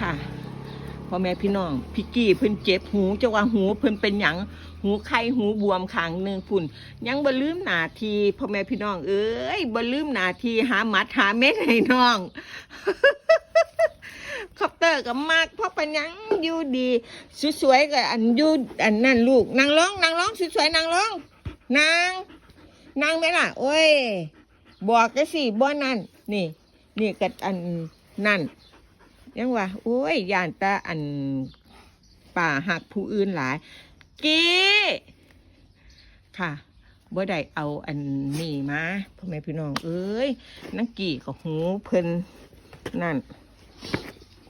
ค่ะพ่อแม่พี่น้องพี่กี้เพิ่นเจ็บหูจะว่าหูเพิ่นเป็นหยังหูไข้หูบวมขางหนึ่งพุ่นยังบ่ลืมหนาทีพ่อแม่พี่น้อง เอ้ยบ่ลืมหนาทีหาหมัดหาเม็ดให้น้องคอปเตอร์กับมากพราะเป็นยังอยู่ดีสวยๆกับอันอยู่อันนั่นลูกนางร้องนางร้องสวยๆนางร้องนางนางไหมล่ะ โอ้ยบอกกันสิบ่นั่นนี่ นี่กับอันนั่น ยังว่าโอ้ยย่านตาอันป่าหักผู้อื่นหลายกี้ค่ะบ่ได้เอาอันนี้มาพ่อแม่พี่น้องเอ้ยนังกี่กับหูเพิ่นนั่น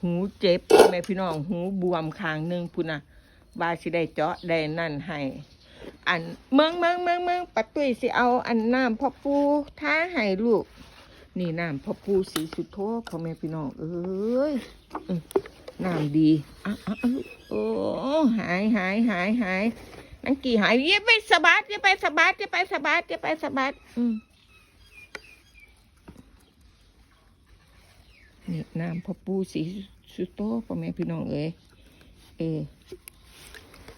หูเจ็บพ่อแม่พี่น้องหูบวมข้างหนึ่งพุ่นน่ะบาสิได้เจาะได้นั่นให้อันเมืองเมืองเมืองเมืองปัดตุ้ยสิเอาอันน้ำพ่อปูท้าให้ลูก นี่น้ำพ่อปูสีสุดโทพ่อแม่พี่น้อง เอ้ยน้ำดีอะอะอะโอ้หายหายหายหายนังกี่หายอย่าไปสบัดอย่าไปสบัดอย่าไปสบัดอย่าไปสบัดอืมนี่น้ำพ่อปูสีสุดโตพ่อแม่พี่น้องเอ้ยเออ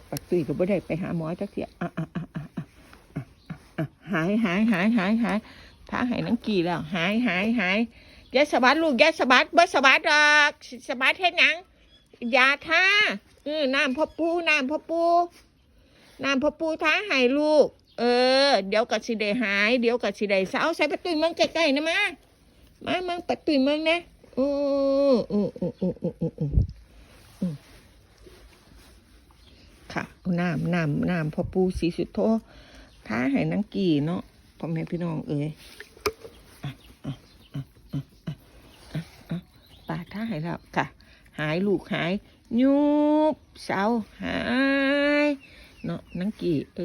ปัดตุ้ยก็บ่ได้ไปหาหมอจักเทียอะอะอะอะอะอะอะหายหายหายหายหาย ถ้าหายนังกี่แล้ว หายหายหายยาสบัดลูกยาสบัดบ่สบัดดอกสบัดเท่ดหยังยาท่าเออน้ำพ่อปูน้ำพ่อปูน้ำพ่อปูท้าหายลูก เออ เดี๋ยวกับสิได้หาย เดี๋ยวกับสิได้เสาใส่ประตูมังใกล้ๆนะมามามังประตูมังนะโอ้โอ้โอ้โอ้โอ้โอ้อค่ะน้ำน้ำน้ำพ่อปูสีสุดโทท้าหายนังกี่เนาะ พ่อแม่พี่น้องเอ้ยอะอะอะอะอะอะอะป่าท่าหายแล้วค่ะ หายลูกหาย ยุบเสาหายเนาะนังกี่เอ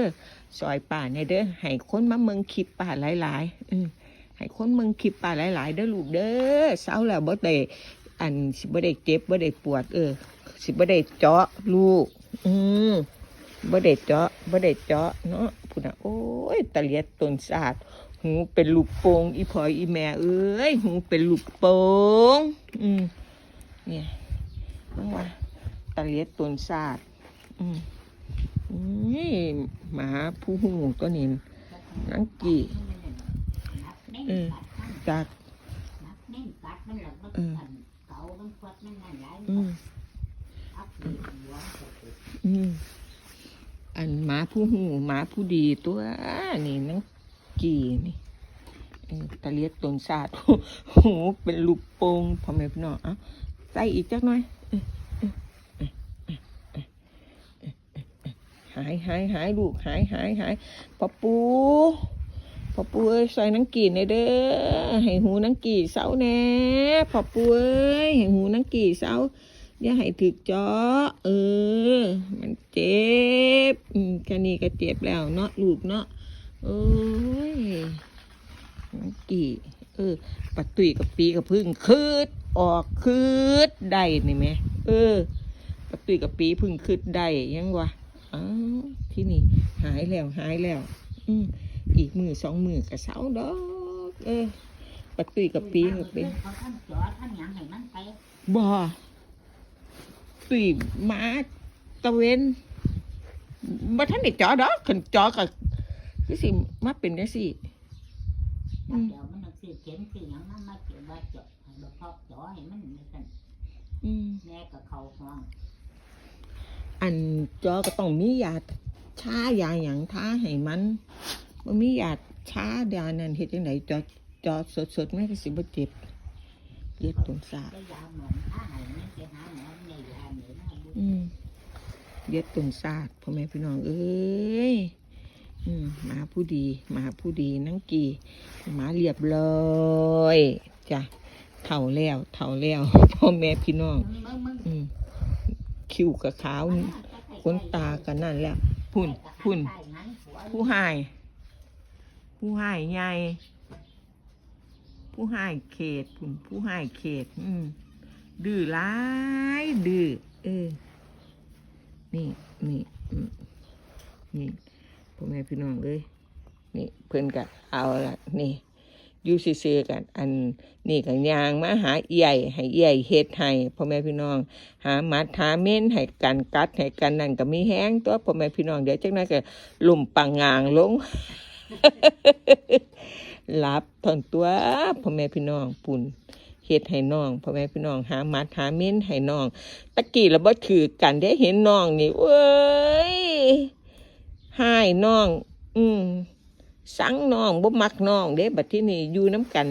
อซอยป่าเนี่ยเด้อให้คนมาเมืองคลิปป่าหลายๆอืให้คนเมืองคลิปป่าหลายๆเด้อลูกเด้อเสาแล้วบ่ได้อันสิบ่ได้เจ็บบ่ได้ปวด เออ สิบ่ได้เจาะลูก อืมบ่ได้เจาะบ่ได้เจาะเนาะ พุ่นน่ะโอ้ยตะเลียดต้นสาดหูเป็นลูกโป่งอีพอยอีแม่เอ้ยหูเป็นลูกโป่งอืมเนี่ยนังว่าตะเลียดต้นสาดอืมนี่หมาผู้หูตัวนี้นังกี่เออจากอืมอืมอืมอันหมา ผู้หูหมาผู้ดีตัวนี่นังกี่นี่ตะเลียดตนศาสตร์โหเป็นลูกโป่งพ่อแม่พี่น้องอะใส่อีกจักหน่อยหายหายหายลูกหายหายหายปอปูปอปูเใส่นังกี่ในเด้อให้หูนังกี่เสาแน่ปอปูเให้หูนังกี่เสา อย่าให้ถึกจอเออ มันเจ็บอืมแค่นี้ก็เจ็บแล้วเนาะลูกเนาะโอ้ยนังกี่เออปัดตุยกับปีกับพึ่งคืดออกคืดได้นี่ไหมเออปัดตุยกับปีพึ่งคืดได้ยังวะอ้าวที่นี่หายแล้วหายแล้ว อืมอีกมือสองมือกับเสาดอกเออปัดตุยกับปีกับปีเขาท่านจ ปบ่ตุยหมาตะเวนบ่ทันได้เจอดอกคันเจอก็คือสิมาเป็นจังซี่อืมเดี๋ยวมันเอาซื้อเข็มซื้อหยังมามาเก็บไว้เจาะให้บ่พอกจอให้มันนี่กันอืมแม่ก็เข้าห้องอันเจอก็ต้องมียาชายาหยังทาให้มันบ่มียาชายานั่นเฮ็ดจังไดเจอเจอสดๆมันก็สิบ่เจ็บ เจ็บตรงสาอืมเย็ดตรงซาดพ่อแม่พี่น้องเอ้ยมหมาผู้ดีหมาผู้ดีนังกี่หมาเรียบร้อยจ้ะเท่าแล้วเท่าแล้วพ่อแม่พี่น้องอืมคิ้วกับขาวขนตากันนั่นแหล้วพุ่นพุ่นผู้หาย ผู้หายใหญ่ ผู้หายเขตพุ่นผู้หายเขต อืมดื้อร้ายดื้อเออ นี่นี่นี่พ่อแม่พี่น้องเอ้ยนี่เพื่อนก็เอาละนี่อยู่ซื่อๆกันอันนี่ก็ย่างมาหาเอี่ยให้เอี่ยเฮ็ดให้พ่อแม่พี่น้อง หาหมัดหาเม่นให้กันกัดให้กันนั่นก็มีแห้งตัวพ่อแม่พี่น้องเดี๋ยวจังนั้นก็ลุ่มปังงางลง หลับทอนตัวพ่อแม่พี่น้องปุ่นเฮ็ดให้น้องพ่อแม่พี่น้องหาหมัดหาเม่นให้น้อง ตะกี้เราบ่ถือกันได้เห็นน้องนี่เว้ยให้น้อง อืมสังน้องบ่มักน้องเด้บัดที่นี่อยู่น้ำกัน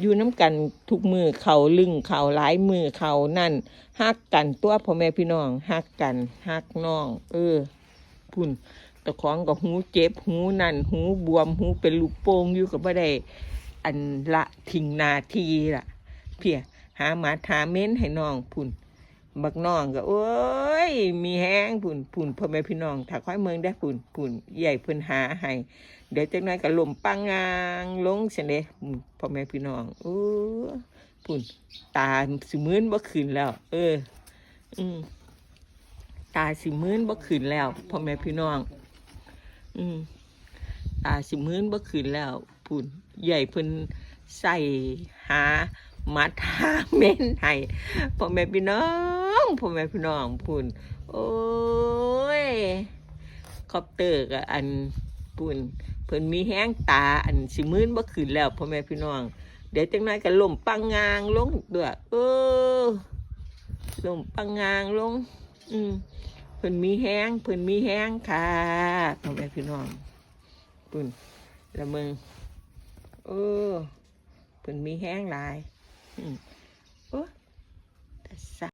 อยู่น้ำกันทุกมือเขาลึงเขาหลายมือเขานั่นฮักกันตัวพ่อแม่พี่น้องฮักกันฮักน้อง เออพุ่น ตะของก็หูเจ็บหูนั่นหูบวมหูเป็นลูกโป่งอยู่กับบ่ได้อันละทิ้งนาทีล่ะ เพียหาหมาหาเม้นให้น้องพุ่นบักน้องก็โอ้ย มีแห้งพุ่นพุ่นพ่อแม่พี่น้องถ้าค่อยเมืองได้พุ่นพุ่นใหญ่เพิ่นหาให้เดี๋ยวจักหน่อยก็ลมปังงางลงเสียเด้พุ่นพ่อแม่พี่น้องโอ้พุ่นตาสิมื้นบ่ขึ้นแล้ว เออ อืมตาสิมื้นบ่ขึ้นแล้วพ่อแม่พี่น้อง อืมตาสิมื้นบ่ขึ้นแล้วพุ่นใหญ่เพิ่นใส่หามัดหาเม่นให้พ่อแม่พี่น้องพ่อแม่พี่น้องพุ่นโอ้ยคอปเตอร์กับอันพุ่นเพิ่นมีแห้งตาอันสิมื้นบ่ขึ้นแล้วพ่อแม่พี่น้อง เดี๋ยวจังน้อยก็ล่มปังงางลงด้วยเออล่มปังงางลง อืม เพิ่นมีแห้งเพิ่นมีแห้งค่ะพ่อแม่พี่น้องปุ่นละมึงเออเพิ่นมีแห้งหลายอืมโอ้แต่สะ